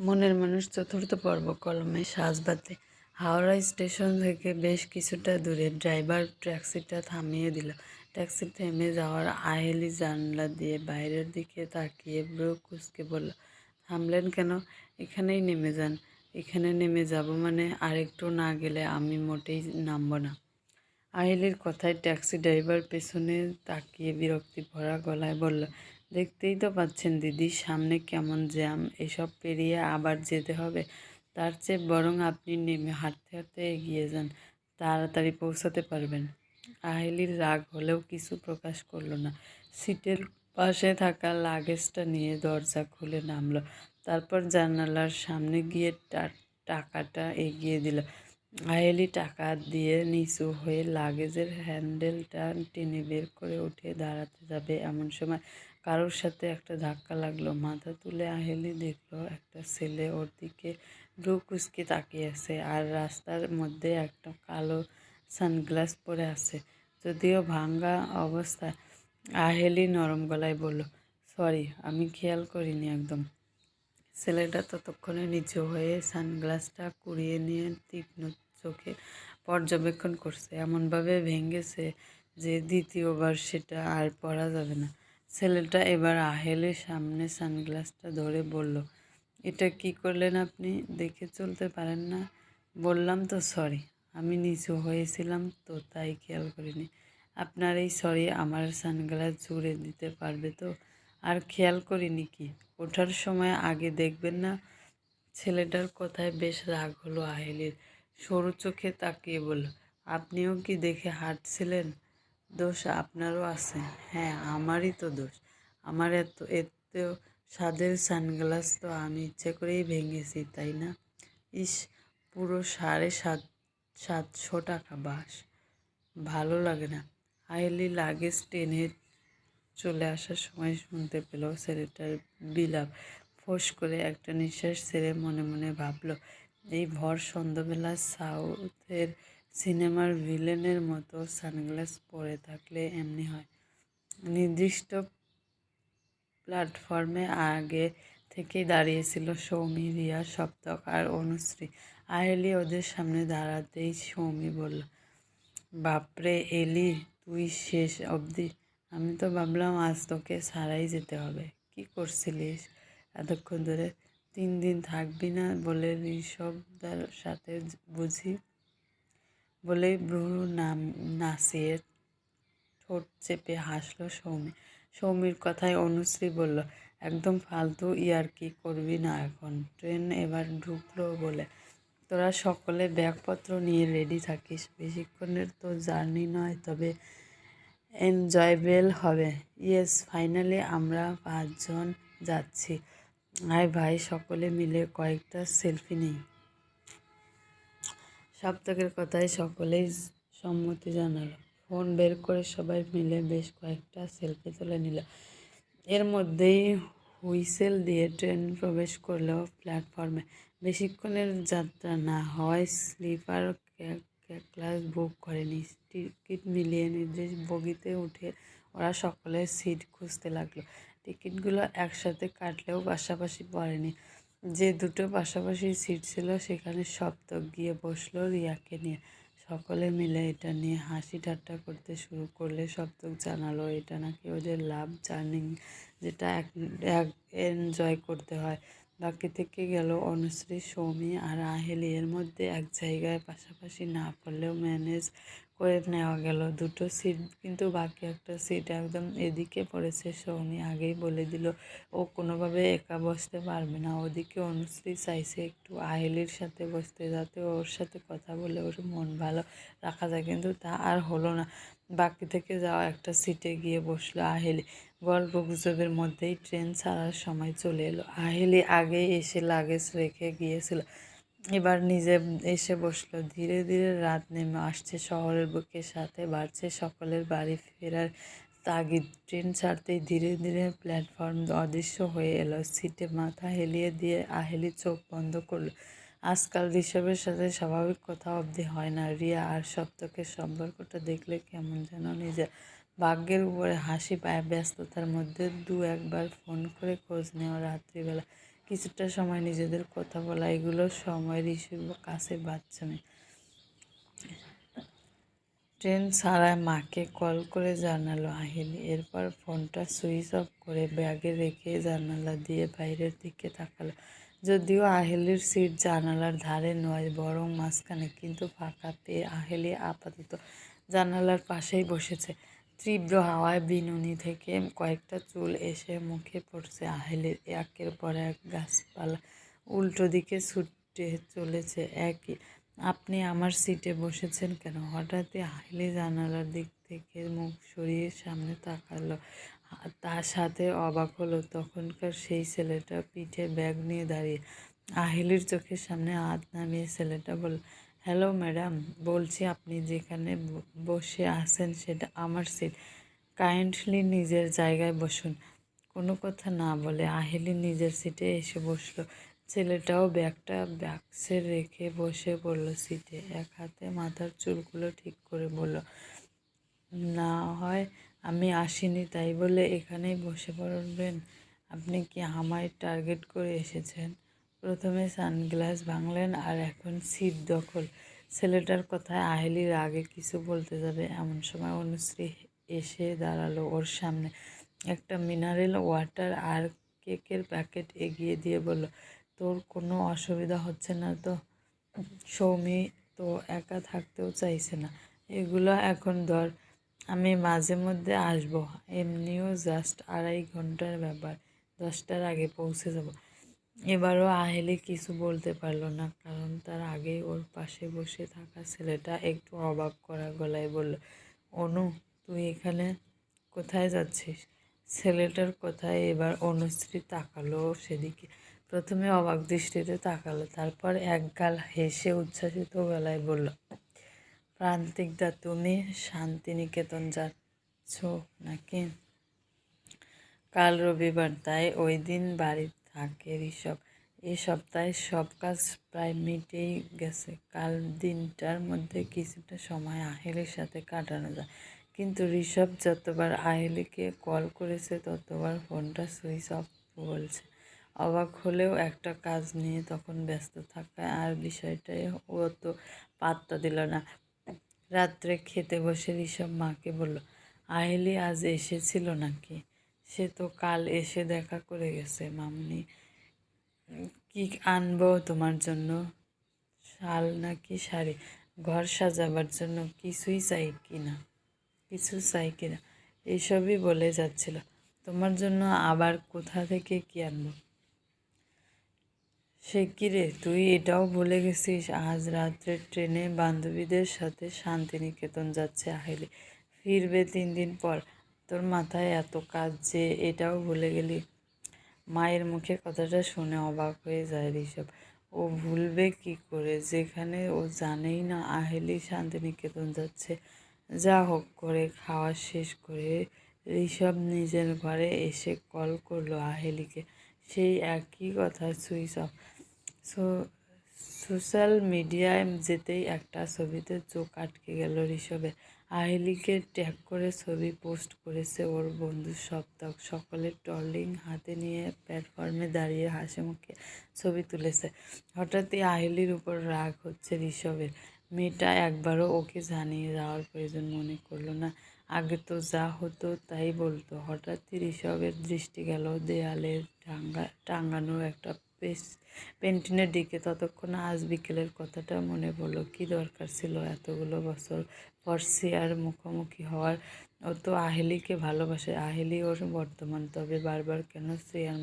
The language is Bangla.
মনের মানুষ চতুর্থ পর্ব কলমে সাজবাতি। হাওড়া স্টেশন থেকে বেশ কিছুটা দূরে ড্রাইভার ট্যাক্সিটা থামিয়ে দিল। ট্যাক্সি থেমে যাওয়ার আহেলি জানলা দিয়ে বাইরের দিকে তাকিয়ে ব্রু কুচকে বলল, থামলেন কেন? এখানেই নেমে যান। এখানে নেমে যাব মানে আরেকটু না গেলে আমি মোটেই নামব না। আহিলির কথায় ট্যাক্সি ড্রাইভার পেছনে তাকিয়ে বিরক্তি ভরা গলায় বলল দেখতেই তো পাচ্ছেন দিদি, সামনে কেমন জ্যাম, এসব পেরিয়ে আবার যেতে হবে। তার চেয়ে বরং আপনি নেমে হাঁটতে হাঁটতে এগিয়ে যান, তাড়াতাড়ি পৌঁছাতে পারবেন। আহিলির রাগ হলেও কিছু প্রকাশ করল না। সিটের পাশে থাকা লাগেজটা নিয়ে দরজা খুলে নামলো, তারপর জানালার সামনে গিয়ে টাকাটা এগিয়ে দিল। আয়েলি টাকা দিয়ে নিচু হয়ে লাগেজের হ্যান্ডেলটা টেনে বের করে উঠে দাঁড়াতে যাবে এমন সময় কারোর সাথে একটা ধাক্কা লাগল, মাথা তুলে আহেলি দেখল একটা ছেলে ওর দিকে ব্রু কুচকে তাকিয়ে আছে আর রাস্তার মধ্যে একটা কালো সানগ্লাস পরে আছে। যদিও ভাঙ্গা অবস্থায় আহেলি নরম গলায় বলল, সরি, আমি খেয়াল করিনি একদম। ছেলেটা ততক্ষণে নিচু হয়ে সানগ্লাসটা কুড়িয়ে নিয়ে তীক্ষ্ণ চোখে পর্যবেক্ষণ করছে। এমনভাবে ভেঙেছে যে দ্বিতীয়বার সেটা আর পরা যাবে না। ছেলেটা এবার আহেলের সামনে সানগ্লাসটা ধরে বলল, এটা কি করলেন আপনি? দেখে চলতে পারেন না। বললাম তো সরি, আমি নিচু হয়েছিলাম তো তাই খেয়াল করিনি। আপনার এই সরি আমার সানগ্লাস জুড়ে দিতে পারবে তো? আর খেয়াল করিনি কি? ওঠার সময় আগে দেখবেন না? ছেলেটার কথায় বেশ রাগ হলো আহেলির সরু চোখে তাকিয়ে বলল, আপনিও কি দেখে হাঁটছিলেন? দোষ আপনারও আছে। হ্যাঁ আমারই তো দোষ। আমার এত এত স্বাদের সানগ্লাস তো আমি ইচ্ছে করেই ভেঙেছি, তাই না? ইস, পুরো সাড়ে সাত, সাতশো টাকা বাস। ভালো লাগে না। আইলি লাগেজ টেনে চলে আসার সময় শুনতে পেল ছেলেটার বিলাপ। ফোঁস করে একটা নিঃশ্বাস ছেড়ে মনে মনে ভাবলো, এই ভর সন্ধ্যাবেলা সাউথের সিনেমার ভিলেনের মতো সানগ্লাস পরে থাকলে এমনি হয়। নির্দিষ্ট প্ল্যাটফর্মে আগে থেকেই দাঁড়িয়েছিল সৌমি, রিয়া, সপ্তক আর অনুশ্রী। আহেলি ওদের সামনে দাঁড়াতেই সৌমি বলল, বাপরে এলি, তুই শেষ অবধি। আমি তো ভাবলাম আজ তোকে ছাড়াই যেতে হবে। কি করছিলিস? এতক্ষণ ধরে তিন দিন থাকবি না বলে ঋষভদার সাথে বুঝি বলেই ব্রু নাম নাচিয়ে ঠোঁট চেপে হাসলো সৌমি। সৌমির কথায় অনুশ্রী বলল, একদম ফালতু ইয়ারকি করবি না এখন? ট্রেন এবার ঢুকলো বলে। তোরা সকলে ব্যাগপত্র নিয়ে রেডি থাকিস। বেশিক্ষণের তো জার্নি নয়, তবে এনজয়েবেল হবে। ইয়েস ফাইনালি আমরা পাঁচজন যাচ্ছি। আয় ভাই, সকলে মিলে কয়েকটা সেলফি নিই। সপ্তাহের কথায় সকলেই সম্মতি জানালো। ফোন বের করে সবাই মিলে বেশ কয়েকটা সেলফি তুলে নিল। এর মধ্যেই হুইসেল দিয়ে ট্রেন প্রবেশ করল প্ল্যাটফর্মে বেশিক্ষণের যাত্রা না হয় স্লিপার ক্লাস বুক করেনি। টিকিট মিলিয়ে নির্দেশ বগিতে উঠে ওরা সকলে সিট খুঁজতে লাগল। টিকিটগুলো একসাথে কাটলেও পাশাপাশি পড়েনি। যে দুটো পাশাপাশি সিট ছিল, সেখানে সপ্তক গিয়ে বসল রিয়াকে নিয়ে। সকলে মিলে এটা নিয়ে হাসি ঠাট্টা করতে শুরু করলে সপ্তক জানালো, এটা নাকি ওদের লাভ জার্নিং যেটা এক এক এনজয় করতে হয়। বাকি থেকে গেল অনুশ্রী, সৌমি আর আহেলি এর মধ্যে এক জায়গায় পাশাপাশি না পড়লেও ম্যানেজ করে নেওয়া গেল। দুটো সিট কিন্তু বাকি একটা সিট একদম এদিকে পড়েছে। সৌমি আগেই বলে দিল, ও কোনোভাবে একা বসতে পারবে না। ওদিকে অনুশ্রী চাইছে একটু আহেলির সাথে বসতে, যাতে ওর সাথে কথা বলে ওর মন ভালো রাখা যায়। কিন্তু তা আর হলো না। বাকি থেকে যাওয়া একটা সিটে গিয়ে বসল আহেলি। গল্প গুজবের মধ্যেই ট্রেন ছাড়ার সময় চলে এলো। আহেলি আগেই এসে লাগেজ রেখে গিয়েছিল। এবার নিজে এসে বসল। ধীরে ধীরে রাত নেমে আসছে শহরের বুকের সাথে, বাড়ছে সকলের বাড়ি ফেরার তাগিদ। ট্রেন ছাড়তেই ধীরে ধীরে প্ল্যাটফর্ম অদৃশ্য হয়ে এলো। সিটে মাথা হেলিয়ে দিয়ে আহেলি চোখ বন্ধ করল। আজকাল ঋষভের সাথে স্বাভাবিক কথা অবধি হয় না। রিয়া আর সপ্তকের সম্পর্কটা দেখলে কেমন যেন নিজের ভাগ্যের উপরে হাসি পায় ব্যস্ততার মধ্যে দু একবার ফোন করে খোঁজ নেওয়া রাত্রিবেলা। কিছুটা সময় নিজেদের কথা বলা, এগুলো সময় ঋষির কাছে বাচ্চামি ট্রেন ছাড়ায় মাকে কল করে জানালো, আহিলি, এরপর ফোনটা সুইচ অফ করে ব্যাগে রেখে জানালা দিয়ে বাইরের দিকে তাকালো। যদিও আহেলির সিট জানালার ধারে নয়, বরং মাঝখানে, কিন্তু ফাঁকা পেয়ে আহেলি আপাতত জানালার পাশেই বসেছে। তীব্র হাওয়ায় বিনুনি থেকে কয়েকটা চুল এসে মুখে পড়ছে আহেলির। একের পর এক গাছপালা উল্টো দিকে ছুটে চলেছে। একই আপনি আমার সিটে বসেছেন কেন? হঠাৎই আহিলি জানালার দিক থেকে মুখ সরিয়ে সামনে তাকালো। তার সাথে অবাক হলো, তখনকার সেই ছেলেটা পিঠে ব্যাগ নিয়ে দাঁড়িয়ে। আহিলির চোখের সামনে হাত নামিয়ে ছেলেটা বলল হ্যালো ম্যাডাম, বলছি আপনি যেখানে বসে আছেন সেটা আমার সিট কাইন্ডলি নিজের জায়গায় বসুন। কোনো কথা না বলে আহিলি নিজের সিটে এসে বসল। ছেলেটাও ব্যাগটা বাক্সে রেখে বসে পড়ল সিটে এক হাতে মাথার চুলগুলো ঠিক করে বলল, না হয় আমি আসিনি, তাই বলে এখানেই বসে পড়বেন? আপনি কি আমায় টার্গেট করে এসেছেন? প্রথমে সানগ্লাস ভাঙলেন আর এখন সিট দখল। ছেলেটার কথায় আহেলির আগে কিছু বলতে যাবে, এমন সময় অনুশ্রী এসে দাঁড়াল ওর সামনে। একটা মিনারেল ওয়াটার আর কেকের প্যাকেট এগিয়ে দিয়ে বলল, তোর কোনো অসুবিধা হচ্ছে না তো? সৌমি তো একা থাকতেও চাইছে না। এগুলো এখন ধর, আমি মাঝে মধ্যে আসব। এমনিও জাস্ট আড়াই ঘণ্টার ব্যাপার, দশটার আগে পৌঁছে যাব। এবারও আহেলি কিছু বলতে পারল না, কারণ তার আগেই ওর পাশে বসে থাকা ছেলেটা একটু অবাক করা গলায় বলল, অনু, তুই এখানে কোথায় যাচ্ছিস? ছেলেটার কথায় এবার অনুশ্রী তাকালো সেদিকে। প্রথমে অবাক দৃষ্টিতে তাকালো, তারপর এক গাল হেসে উচ্ছ্বাসিত গলায় বলল, প্রান্তিকদা, তুমি শান্তিনিকেতন যাচ্ছ নাকি? কাল রবিবার, তাই ওই দিন বাড়ি থাকে ঋষভ এই সপ্তাহে সব কাজ প্রায় মিটেই গেছে। কাল দিনটার মধ্যে কিছুটা সময় আহেলের সাথে কাটানো যায়। কিন্তু ঋষভ যতবার আহেলিকে কল করেছে, ততবার ফোনটা সুইচ অফ বলছে। অবাক হলেও একটা কাজ নিয়ে তখন ব্যস্ত থাকায় আর বিষয়টাই ও তো পাত্তা দিল না। রাত্রে খেতে বসে ঋষভ মাকে বলল, আহেলি আজ এসেছিল নাকি? সে তো কাল এসে দেখা করে গেছে, মামনি। কি আনব তোমার জন্য? শাল নাকি শাড়ি? ঘর সাজাবার জন্য কিছুই চাই কি না কিছু চাই কিনা? এইসবই বলে যাচ্ছিল। তোমার জন্য আবার কোথা থেকে কি আনব? সে কিরে তুই এটাও ভুলে গেছিস? আজ রাত্রে ট্রেনে বান্ধবীদের সাথে শান্তিনিকেতন যাচ্ছে আহিলি। ফিরবে তিন দিন পর। তোর মাথায় এত কাজ যে এটাও ভুলে গেলি। মায়ের মুখে কথাটা শুনে অবাক হয়ে যায় ঋষভ। ও ভুলবে কি করে? যেখানে ও জানেই না আহেলি শান্তিনিকেতন যাচ্ছে। যা হোক করে খাওয়া শেষ করে ঋষভ নিজের ঘরে এসে কল করল আহেলিকে। সেই একই কথা, সুইচ অফ। সো, সোশ্যাল মিডিয়ায় যেতেই একটা ছবিতে চোখ আটকে গেল ঋষভের। আহেলিকে ট্যাগ করে ছবি পোস্ট করেছে ওর বন্ধু সপ্তাহ। সকলের টলিং হাতে নিয়ে প্ল্যাটফর্মে দাঁড়িয়ে হাসি মুখে ছবি তুলেছে। হঠাৎই আহেলির উপর রাগ হচ্ছে ঋষভের। মেয়েটা একবারও ওকে জানিয়ে যাওয়ার প্রয়োজন মনে করল না। আগে তো যা হতো তাই বলতো। হঠাৎই ঋষভের দৃষ্টি গেল দেয়ালে টাঙ্গা টাঙ্গানো একটা পেস, পেন্টিনের দিকে। ততক্ষণ আজ বিকেলের কথাটা মনে পড়ল। কী দরকার ছিল এতগুলো বছর পর আর মুখোমুখি হওয়ার, ও তো আহেলিকে ভালোবাসে। আহেলি ওর বর্তমান, তবে বারবার কেন শ্রেয়ার